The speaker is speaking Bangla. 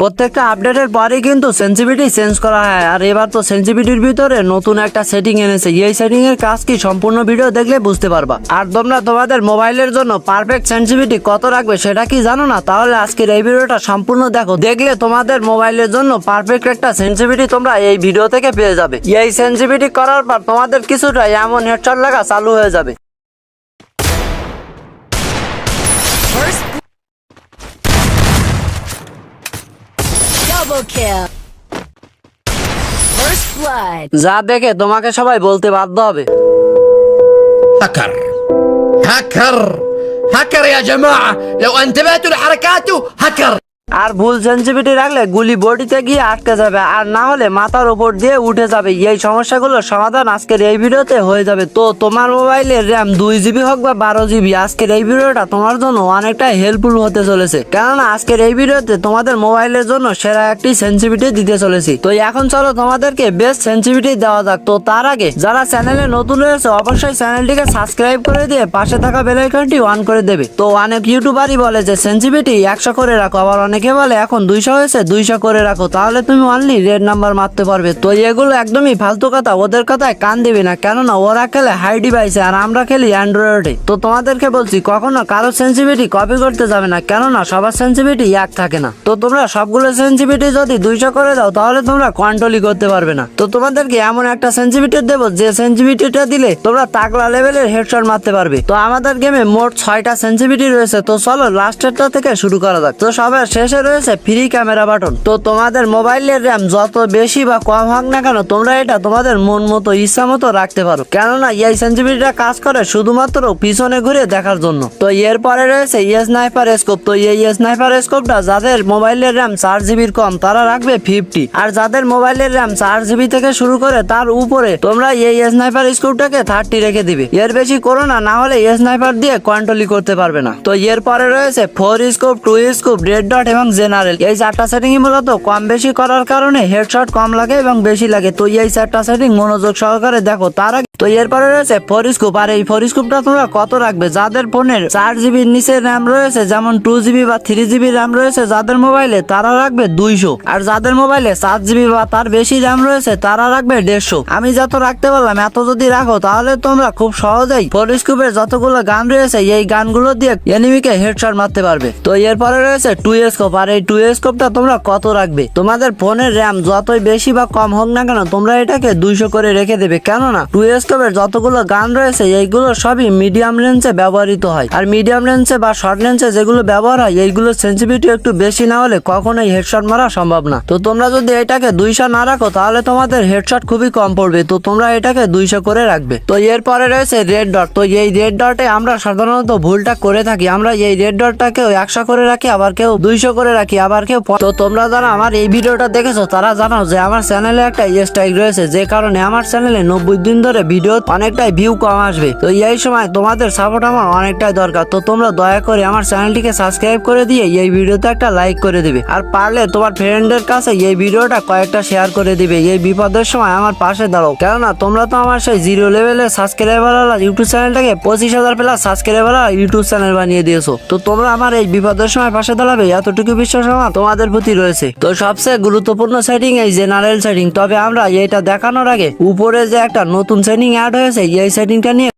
প্রত্যেকটা আপডেটের পরে কিন্তু সেন্সিভিটি চেঞ্জ করা হয়। আর এবার তো সেন্সিভিটির ভিতরে নতুন একটা সেটিং এনেছে। এই সেটিং এর কাজ কি সম্পূর্ণ ভিডিও দেখলে বুঝতে পারবা। আর তোমরা তোমাদের মোবাইলের জন্য পারফেক্ট সেন্সিভিটি কত রাখবে সেটা কি জানো না? তাহলে আজকের এই ভিডিওটা সম্পূর্ণ দেখো। দেখলে তোমাদের মোবাইলের জন্য পারফেক্ট একটা সেন্সিভিটি তোমরা এই ভিডিও থেকে পেয়ে যাবে। এই সেন্সিভিটি করার পর তোমাদের কিছুটা এমন হেডশট লাগা চালু হয়ে যাবে। যা দেখে তোমাকে সবাই বলতে বাধ্য হবে هكر هكر هكر يا جماعة لو انتبهتوا لحركاته هكر আর ভুল সেন্সিভিটি রাখলে গুলি বডিতে গিয়ে আটকে যাবে। আর না হলে মাথার উপর দিয়ে উঠে যাবে। এই সমস্যাগুলোর সমাধান আজকের এই ভিডিওতে হয়ে যাবে। তো তোমার মোবাইলের র্যাম দুই জিবি হোক বা বারো জিবি আজকের এই ভিডিওটা তোমার জন্য অনেকটা হেল্পফুল হতে চলেছে। কেননা আজকের এই ভিডিওতে তোমাদের মোবাইলের জন্য সেরা একটি সেন্সিভিটি দিতে চলেছি। তো এখন চলো তোমাদেরকে বেস্ট সেন্সিভিটি দেওয়া যাক। তো তার আগে যারা চ্যানেলে নতুন রয়েছে, অবশ্যই চ্যানেলটিকে সাবস্ক্রাইব করে দিয়ে পাশে থাকা বেল আইকনটি অন করে দেবে। তো অনেক ইউটিউবারই বলে যে সেন্সিভিটি একশো করে রাখো, আবার অনেকে বলে? এখন দুইশো হয়েছে, দুইশো করে রাখো। তাহলে তুমি অনলি রেড নাম্বার মারতে পারবে। তো এগুলো একদমই ফালতু কথা, ওদের কথায় কান দিবি না। কেননা ওরা খেলে হাই ডিভাইসে আর আমরা খেলি অ্যান্ড্রয়েডে তো তোমাদেরকে বলছি, কখনো কারও সেন্সিভিটি কপি করতে যাবে না। কেননা সবার সেন্সিভিটি এক থাকে না। তো তোমরা সবগুলো সেন্সিভিটি যদি দুইশো করে দাও, তাহলে তোমরা কন্ট্রোলই করতে পারবে না। তো তোমাদেরকে এমন একটা সেন্সিভিটি দেবো, যে সেন্সিভিটিটা দিলে তোমরা তাকলা লেভেলের হেডশট মারতে পারবে। তো আমাদের গেমে মোট ছয়টা সেন্সিভিটি রয়েছে। তো চলো লাস্টেরটা থেকে শুরু করা যাক। তো সবার শেষে রয়েছে ফ্রি ক্যামেরা বাটন তো তোমাদের মোবাইলের র্যাম যত বেশি বা কম হোক না কেন, তোমরা এটা তোমাদের মন মতো, ইচ্ছা মতো রাখতে পারো। কেননা, এই সেন্সিভিটিটা কাজ করে শুধুমাত্র পিছনে ঘুরে দেখার জন্য। তো এরপরে রয়েছে স্নাইপার স্কোপ তো এই স্নাইপার স্কোপটা যাদের মোবাইলের র্যাম চার জিবির কম, তারা রাখবে ফিফটি আর যাদের মোবাইলের র্যাম চার জিবি থেকে শুরু করে তার উপরে, তোমরা এই স্নাইপার স্কোপটাকে থার্টি রেখে দিবে। এর বেশি করো না না হলে স্নাইপার দিয়ে কন্ট্রোলই করতে পারবে না। তো এরপরে রয়েছে four scope two scope red dot এবং জেনারেল এই চারটা সেটিংই মূলত কম বেশি করার কারণে হেডশট কম লাগে এবং বেশি লাগে। তো এই চারটা সেটিং মনোযোগ সহকারে দেখো, তার আগে তো এরপরে রয়েছে ফোর স্কোপ আর এই ফরিস্কোপটা তোমরা কত রাখবে? যাদের ফোনের চার জিবির নিচে র্যাম রয়েছে, যেমন টু জিবি বা থ্রি জিবি র্যাম রয়েছে, যাদের মোবাইলে তারা রাখবে দুইশো। আর যাদের মোবাইলে সাত জিবি বা তার বেশি র্যাম রয়েছে, তারা রাখবে দেড়শো। আমি যত রাখতে পারলাম, এত যদি রাখো, তাহলে তোমরা খুব সহজেই ফরিস্কোপের যতগুলো গান রয়েছে, এই গানগুলো দিয়ে এনিমিকে হেডশট মারতে পারবে। তো এরপরে রয়েছে টু স্কোপ আর এই টু স্কোপটা তোমরা কত রাখবে? তোমাদের ফোনের র্যাম যতই বেশি বা কম হোক না কেন, তোমরা এটাকে দুইশো করে রেখে দেবে। কেননা টু স্কোপের যতগুলো গান রয়েছে, এইগুলো সবই মিডিয়াম রেঞ্জে ব্যবহৃত হয়। আর মিডিয়াম রেঞ্জে বা শর্ট রেঞ্জে যেগুলো ব্যবহার হয় এইগুলোর সেন্সিভিটি একটু বেশি না হলে কখনোই হেডশট মারা সম্ভব না। তো তোমরা যদি এটাকে দুইশো না রাখো, তাহলে তোমাদের হেডশট খুবই কম পড়বে। তো তোমরা এটাকে দুইশো করে রাখবে। তো এরপরে রয়েছে রেড ডট তো এই রেড ডটে আমরা সাধারণত ভুলটা করে থাকি। আমরা এই রেড ডটটাকেও একশো করে রাখি, আবার কেউ দুইশো করে রাখি, আবার কেউ তো তোমরা যারা আমার এই ভিডিওটা দেখেছ, তারা জানো যে আমার চ্যানেলে একটা স্ট্রাইক রয়েছে, যে কারণে আমার চ্যানেলে নব্বই দিন ধরে ভিডিও অনেকটাই ভিউ কম আসবে। তো এই সময় তোমাদের সাপোর্ট আমার অনেকটাই দরকার। তো তোমরা দয়া করে আমার চ্যানেলটিকে সাবস্ক্রাইব করে দিয়ে এই ভিডিওতে একটা লাইক করে দিবে। আর পারলে তোমার ফ্রেন্ডের কাছে এই ভিডিওটা কয়েকটা শেয়ার করে দিবে। এই বিপদের সময় আমার পাশে দাঁড়াও। কেননা তোমরা তো আমার সেই জিরো লেভেলের সাবস্ক্রাইবার ইউটিউব চ্যানেলটাকে পঁচিশ হাজার প্লাস সাবস্ক্রাইবার ইউটিউব চ্যানেল বানিয়ে দিয়েছ। তো তোমরা আমার এই বিপদের সময় পাশে দাঁড়াবে, এতটুকু বিশ্বাস আমার তোমাদের প্রতি রয়েছে। তো সবচেয়ে গুরুত্বপূর্ণ সেটিং এই জেনারেল সেটিং তবে আমরা এটা দেখানোর আগে উপরে যে একটা নতুন সেটিং অ্যাড হয়েছে এই সেটিংটা নিয়ে